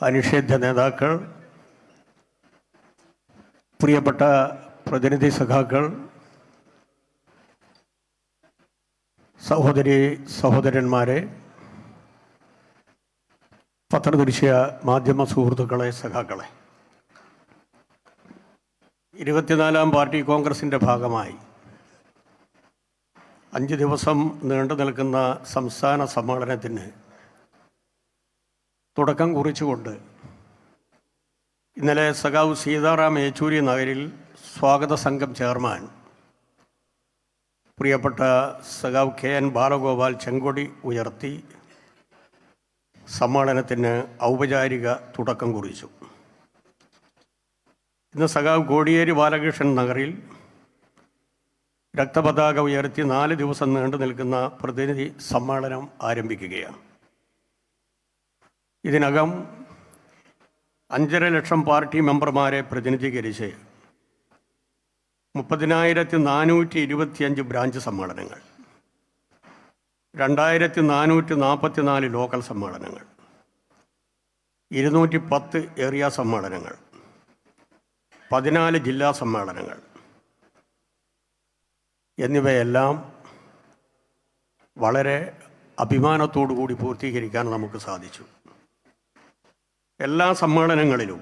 അനിഷേധ്യ നേതാക്കൾ പ്രിയപ്പെട്ട പ്രതിനിധി സഖാക്കൾ സഹോദരി സഹോദരന്മാരെ പത്രദൃശ്യ മാധ്യമ സുഹൃത്തുക്കളെ സഖാക്കളെ. ഇരുപത്തിനാലാം പാർട്ടി കോൺഗ്രസിന്റെ ഭാഗമായി അഞ്ച് ദിവസം നീണ്ടു നിൽക്കുന്ന സംസ്ഥാന സമ്മേളനത്തിന് തുടക്കം കുറിച്ചുകൊണ്ട് ഇന്നലെ സഖാവ് സീതാറാം യെച്ചൂരി നഗരിൽ സ്വാഗത സംഘം ചെയർമാൻ പ്രിയപ്പെട്ട സഖാവ് കെ എൻ ബാലഗോപാൽ ചെങ്കൊടി ഉയർത്തി സമ്മേളനത്തിന് ഔപചാരിക തുടക്കം കുറിച്ചു. ഇന്ന് സഖാവ് കോടിയേരി ബാലകൃഷ്ണൻ നഗറിൽ രക്തപതാക ഉയർത്തി നാല് ദിവസം നീണ്ടു നിൽക്കുന്ന പ്രതിനിധി സമ്മേളനം ആരംഭിക്കുകയാണ്. ഇതിനകം അഞ്ചര ലക്ഷം പാർട്ടി മെമ്പർമാരെ പ്രതിനിധീകരിച്ച് മുപ്പതിനായിരത്തി നാനൂറ്റി ഇരുപത്തിയഞ്ച് ബ്രാഞ്ച് സമ്മേളനങ്ങൾ രണ്ടായിരത്തി നാനൂറ്റി നാൽപ്പത്തി നാല് ലോക്കൽ സമ്മേളനങ്ങൾ ഇരുന്നൂറ്റി പത്ത് ഏറിയ സമ്മേളനങ്ങൾ പതിനാല് ജില്ലാ സമ്മേളനങ്ങൾ എന്നിവയെല്ലാം വളരെ അഭിമാനത്തോടു കൂടി പൂർത്തീകരിക്കാൻ നമുക്ക് സാധിച്ചു. എല്ലാ സമ്മേളനങ്ങളിലും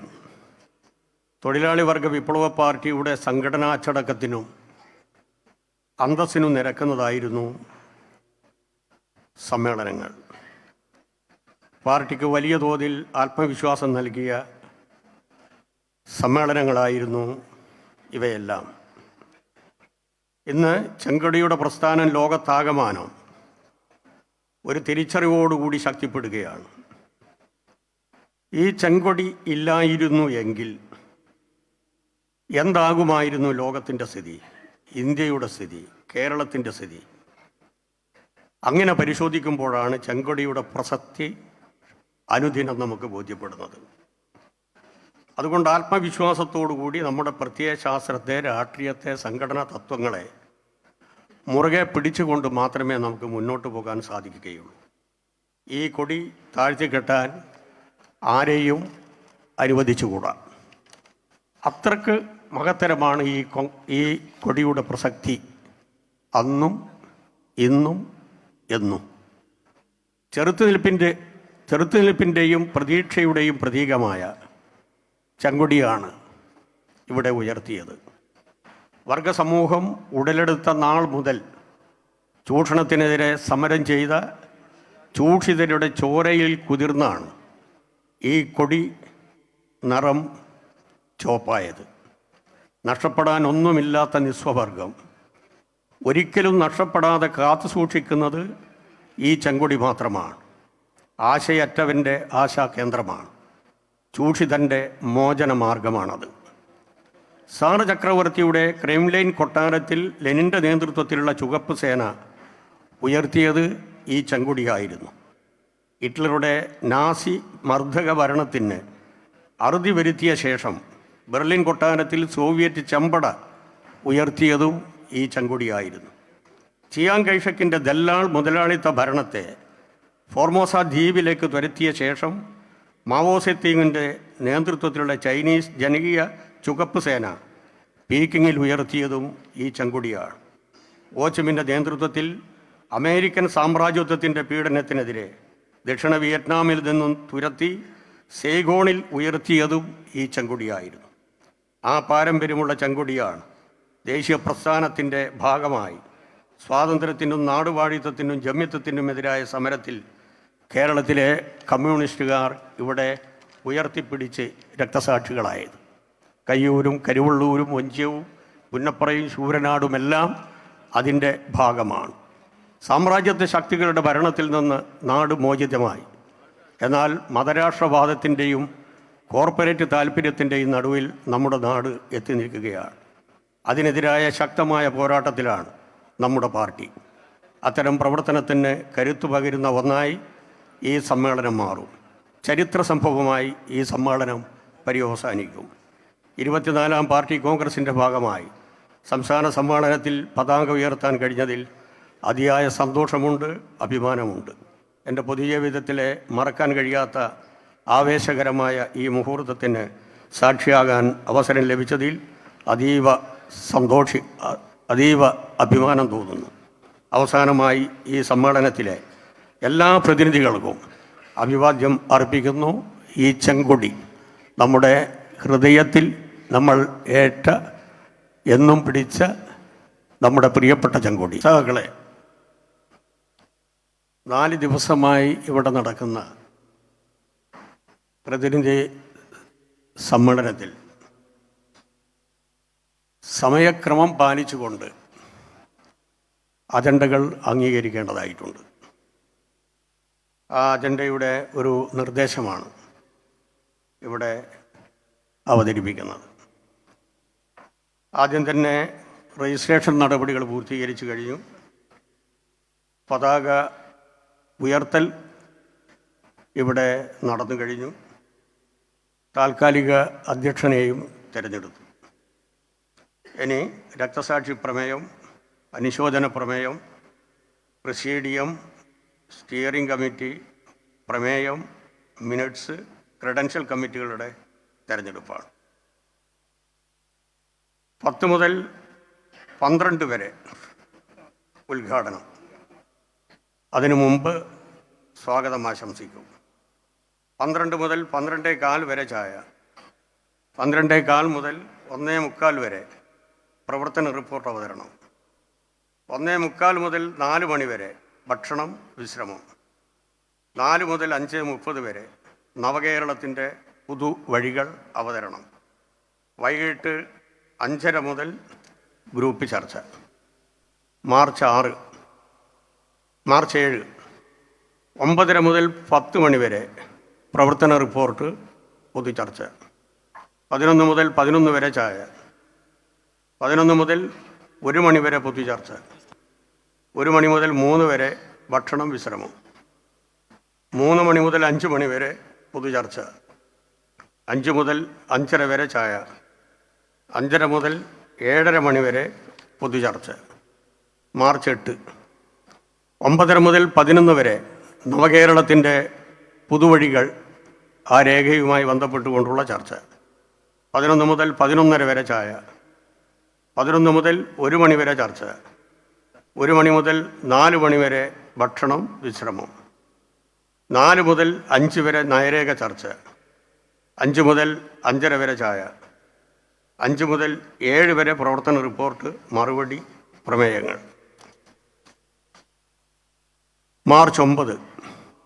തൊഴിലാളി വർഗ വിപ്ലവ പാർട്ടിയുടെ സംഘടനാ അച്ചടക്കത്തിനും അന്തസ്സിനും നിരക്കുന്നതായിരുന്നു സമ്മേളനങ്ങൾ. പാർട്ടിക്ക് വലിയ തോതിൽ ആത്മവിശ്വാസം നൽകിയ സമ്മേളനങ്ങളായിരുന്നു ഇവയെല്ലാം. ഇന്ന് ചെങ്കടിയുടെ പ്രസ്ഥാനം ലോകത്താകമാനം ഒരു തിരിച്ചറിവോടുകൂടി ശക്തിപ്പെടുകയാണ്. ഈ ചെങ്കൊടി ഇല്ലായിരുന്നു എങ്കിൽ എന്താകുമായിരുന്നു ലോകത്തിന്റെ സ്ഥിതി ഇന്ത്യയുടെ സ്ഥിതി കേരളത്തിന്റെ സ്ഥിതി? അങ്ങനെ പരിശോധിക്കുമ്പോഴാണ് ചെങ്കൊടിയുടെ പ്രസക്തി അനുദിനം നമുക്ക് ബോധ്യപ്പെടുന്നത്. അതുകൊണ്ട് ആത്മവിശ്വാസത്തോടു കൂടി നമ്മുടെ പ്രത്യയശാസ്ത്രത്തെ രാഷ്ട്രീയത്തെ സംഘടനാ തത്വങ്ങളെ മുറുകെ പിടിച്ചുകൊണ്ട് മാത്രമേ നമുക്ക് മുന്നോട്ട് പോകാൻ സാധിക്കുകയുള്ളൂ. ഈ കൊടി താഴ്ത്തിക്കെട്ടാൻ ആരെയും അനുവദിച്ചുകൂടാ. അത്രയ്ക്ക് മഹത്തരമാണ് ഈ ഈ കൊടിയുടെ പ്രസക്തി. അന്നും ഇന്നും എന്നും. ചെറുത്തുനിൽപ്പിന്റെ ചെറുത്തുനിൽപ്പിന്റെയും പ്രതീക്ഷയുടെയും പ്രതീകമായ ചങ്കൊടിയാണ് ഇവിടെ ഉയർത്തിയത്. വർഗസമൂഹം ഉടലെടുത്ത നാൾ മുതൽ ചൂഷണത്തിനെതിരെ സമരം ചെയ്ത ചൂഷിതരുടെ ചോരയിൽ കുതിർന്നാണ് ഈ കൊടി നിറം ചോപ്പായത് നഷ്ടപ്പെടാൻ ഒന്നുമില്ലാത്ത നിസ്വവർഗം. ഒരിക്കലും നഷ്ടപ്പെടാതെ കാത്തു സൂക്ഷിക്കുന്നത് ഈ ചെങ്കൊടി മാത്രമാണ്. ആശയറ്റവന്റെ ആശാകേന്ദ്രമാണ് ചൂഷിതന്റെ മോചനമാർഗമാണത്. സാർ ചക്രവർത്തിയുടെ ക്രെംലൈൻ കൊട്ടാരത്തിൽ ലെനിന്റെ നേതൃത്വത്തിലുള്ള ചുവപ്പ് സേന ഉയർത്തിയത് ഈ ചെങ്കൊടിയായിരുന്നു. ഹിറ്റ്ലറുടെ നാസി മർദ്ദക ഭരണത്തിന് അറുതി വരുത്തിയ ശേഷം ബെർലിൻ കൊട്ടാരത്തിൽ സോവിയറ്റ് ചമ്പട ഉയർത്തിയതും ഈ ചങ്കുടിയായിരുന്നു. ചിയാങ് കൈഷക്കിന്റെ ദല്ലാൾ മുതലാളിത്ത ഭരണത്തെ ഫോർമോസ ദ്വീപിലേക്ക് തുരത്തിയ ശേഷം മാവോ സെത്തിങ്ങിന്റെ നേതൃത്വത്തിലുള്ള ചൈനീസ് ജനകീയ ചുകപ്പ് സേന പീക്കിങ്ങിൽ ഉയർത്തിയതും ഈ ചങ്കുടിയാണ്. ഓച്ചമിന്റെ നേതൃത്വത്തിൽ അമേരിക്കൻ സാമ്രാജ്യത്വത്തിന്റെ പീഡനത്തിനെതിരെ ദക്ഷിണ വിയറ്റ്നാമിൽ നിന്നും തുരത്തി സേഗോണിൽ ഉയർത്തിയതും ഈ ചങ്കുടിയായിരുന്നു. ആ പാരമ്പര്യമുള്ള ചങ്കുടിയാണ് ദേശീയ പ്രസ്ഥാനത്തിന്റെ ഭാഗമായി സ്വാതന്ത്ര്യത്തിനും നാടുവാഴിത്തത്തിനും ജമ്യത്വത്തിനും എതിരായ സമരത്തിൽ കേരളത്തിലെ കമ്മ്യൂണിസ്റ്റുകാർ ഇവിടെ ഉയർത്തിപ്പിടിച്ച് രക്തസാക്ഷികളായത്. കയ്യൂരും കരുവള്ളൂരും വഞ്ചിയവും പുന്നപ്പറയും ശൂരനാടുമെല്ലാം അതിന്റെ ഭാഗമാണ്. സാമ്രാജ്യത്വ ശക്തികളുടെ ഭരണത്തിൽ നിന്ന് നാട് മോചിതമായി. എന്നാൽ മതരാഷ്ട്രവാദത്തിന്റെയും കോർപ്പറേറ്റ് താല്പര്യത്തിന്റെയും നടുവിൽ നമ്മുടെ നാട് എത്തി നിൽക്കുകയാണ്. അതിനെതിരായ ശക്തമായ പോരാട്ടത്തിലാണ് നമ്മുടെ പാർട്ടി. അത്തരം പ്രവർത്തനത്തിന് കരുത്തു പകരുന്ന ഒന്നായി ഈ സമ്മേളനം മാറും. ചരിത്ര സംഭവമായി ഈ സമ്മേളനം പര്യവസാനിക്കും. ഇരുപത്തിനാലാം പാർട്ടി കോൺഗ്രസിന്റെ ഭാഗമായി സംസ്ഥാന സമ്മേളനത്തിൽ പതാക ഉയർത്താൻ കഴിഞ്ഞതിൽ അതിയായ സന്തോഷമുണ്ട് അഭിമാനമുണ്ട്. എന്റെ പൊതുജീവിതത്തിലെ മറക്കാൻ കഴിയാത്ത ആവേശകരമായ ഈ മുഹൂർത്തത്തിന് സാക്ഷിയാകാൻ അവസരം ലഭിച്ചതിൽ അതീവ സന്തോഷി അതീവ അഭിമാനം തോന്നുന്നു. അവസാനമായി ഈ സമ്മേളനത്തിലെ എല്ലാ പ്രതിനിധികൾക്കും അഭിവാദ്യം അർപ്പിക്കുന്നു. ഈ ചെങ്കൊടി നമ്മുടെ ഹൃദയത്തിൽ നമ്മൾ ഏറ്റ എന്നും പിടിച്ച നമ്മുടെ പ്രിയപ്പെട്ട ചെങ്കൊടി. സഹകളെ നാല് ദിവസമായി ഇവിടെ നടക്കുന്ന പ്രതിനിധി സമ്മേളനത്തിൽ സമയക്രമം പാലിച്ചുകൊണ്ട് അജണ്ടകൾ അംഗീകരിക്കേണ്ടതായിട്ടുണ്ട്. ആ അജണ്ടയുടെ ഒരു നിർദ്ദേശമാണ് ഇവിടെ അവതരിപ്പിക്കുന്നത്. ആദ്യം തന്നെ രജിസ്ട്രേഷൻ നടപടികൾ പൂർത്തീകരിച്ചു കഴിഞ്ഞു. പതാക ഉയർത്തൽ ഇവിടെ നടന്നു കഴിഞ്ഞു. താൽക്കാലിക അധ്യക്ഷനെയും തിരഞ്ഞെടുത്തു. ഇനി രക്തസാക്ഷി പ്രമേയം അനുശോചന പ്രമേയം പ്രസീഡിയം സ്റ്റിയറിംഗ് കമ്മിറ്റി പ്രമേയം മിനിറ്റ്സ് ക്രെഡൻഷ്യൽ കമ്മിറ്റികളുടെ തിരഞ്ഞെടുപ്പാണ്. പത്ത് മുതൽ പന്ത്രണ്ട് വരെ ഉദ്ഘാടനം. അതിനു മുമ്പ് സ്വാഗതം ആശംസിക്കും. പന്ത്രണ്ട് മുതൽ പന്ത്രണ്ടേ കാൽ വരെ ചായ. പന്ത്രണ്ടേ കാൽ മുതൽ ഒന്നേ മുക്കാൽ വരെ പ്രവർത്തന റിപ്പോർട്ട് അവതരണം. ഒന്നേ മുക്കാൽ മുതൽ നാല് മണി വരെ ഭക്ഷണം വിശ്രമം. നാല് മുതൽ അഞ്ച് മുപ്പത് വരെ നവകേരളത്തിന്റെ പുതു വഴികൾ അവതരണം. വൈകിട്ട് അഞ്ചര മുതൽ ഗ്രൂപ്പ് ചർച്ച. മാർച്ച് ആറ് മാർച്ച് ഏഴ് ഒമ്പതര മുതൽ പത്ത് മണിവരെ പ്രവർത്തന റിപ്പോർട്ട് പൊതുചർച്ച. പതിനൊന്ന് മുതൽ പതിനൊന്ന് വരെ ചായ. പതിനൊന്ന് മുതൽ ഒരു മണിവരെ പൊതുചർച്ച. ഒരു മണി മുതൽ മൂന്ന് വരെ ഭക്ഷണം വിശ്രമം. മൂന്ന് മണി മുതൽ അഞ്ച് മണി വരെ പൊതുചർച്ച. അഞ്ച് മുതൽ അഞ്ചര വരെ ചായ. അഞ്ചര മുതൽ ഏഴര മണി വരെ പൊതുചർച്ച. മാർച്ച് എട്ട് ഒമ്പതര മുതൽ പതിനൊന്ന് വരെ നവകേരളത്തിന്റെ പുതുവഴികൾ ആ രേഖയുമായി ബന്ധപ്പെട്ടുകൊണ്ടുള്ള ചർച്ച. പതിനൊന്ന് മുതൽ പതിനൊന്നര വരെ ചായ. പതിനൊന്ന് മുതൽ ഒരു മണി വരെ ചർച്ച. ഒരു മണി മുതൽ നാല് മണി വരെ ഭക്ഷണം വിശ്രമം. നാല് മുതൽ അഞ്ച് വരെ നയരേഖ ചർച്ച. അഞ്ച് മുതൽ അഞ്ചര വരെ ചായ. അഞ്ച് മുതൽ ഏഴ് വരെ പ്രവർത്തന റിപ്പോർട്ട് മറുപടി പ്രമേയങ്ങൾ. മാർച്ച് ഒമ്പത്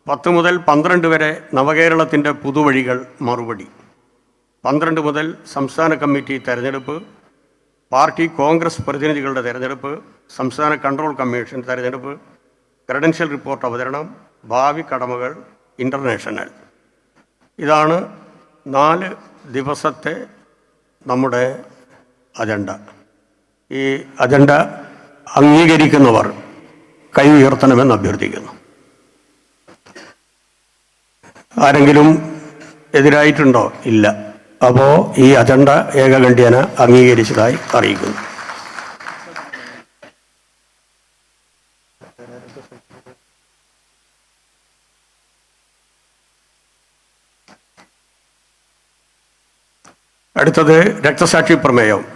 പത്ത് മുതൽ പന്ത്രണ്ട് വരെ നവകേരളത്തിന്റെ പുതുവഴികൾ മറുപടി. പന്ത്രണ്ട് മുതൽ സംസ്ഥാന കമ്മിറ്റി തെരഞ്ഞെടുപ്പ് പാർട്ടി കോൺഗ്രസ് പ്രതിനിധികളുടെ തെരഞ്ഞെടുപ്പ് സംസ്ഥാന കൺട്രോൾ കമ്മീഷൻ തെരഞ്ഞെടുപ്പ് ക്രെഡൻഷ്യൽ റിപ്പോർട്ട് അവതരണം ഭാവി കടമകൾ ഇന്റർനാഷണൽ ഇതാണ് നാല് ദിവസത്തെ നമ്മുടെ അജണ്ട. ഈ അജണ്ട അംഗീകരിക്കുന്നവർ കൈ ഉയർത്തണമെന്ന് അഭ്യർത്ഥിക്കുന്നു. ആരെങ്കിലും എതിരായിട്ടുണ്ടോ? ഇല്ല. അപ്പോൾ ഈ അജണ്ട ഏകകണ്ഠ്യേന അംഗീകരിച്ചതായി അറിയിക്കുന്നു. അടുത്തത് രക്തസാക്ഷി പ്രമേയം.